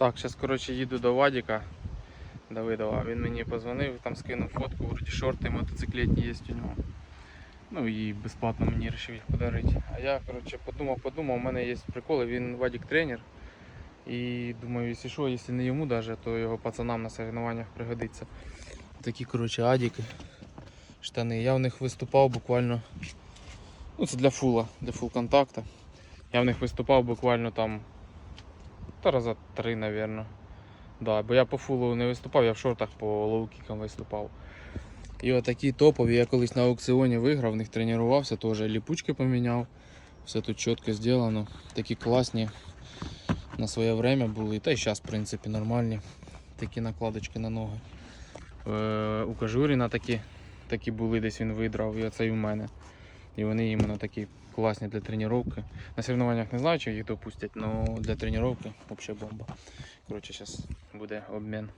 Так, зараз коротше їду до Вадіка Давидова. Він мені позвонив, там скинув фотку, вроді шорти мотоциклетні є у нього. Ну і безплатно мені вирішив їх подарити. А я коротше подумав, подумав, у мене є приколи, він Вадік тренер. І думаю, якщо що, якщо не йому даже, то його пацанам на соревнованнях пригодиться. Такі коротше адіки, штани. Я в них виступав буквально. Ну це для фула, для фул контакта. Я в них виступав буквально там та раза три, напевно. Да, бо я по фулу не виступав, я в шортах по лоукікам виступав. І отакі топові, я колись на аукціоні виграв, в них тренувався, теж ліпучки поміняв. Все тут чітко зроблено. Такі класні на своє время були. Та й зараз, в принципі, нормальні. Такі накладочки на ноги. Е, у Кажуріна такі, такі були, десь він видрав, і оце і в мене. І вони іменно такі класні для тренування. На соревнованиях не знаю, чи їх допустять, але для тренування взагалі бомба. Коротше, зараз буде обмін.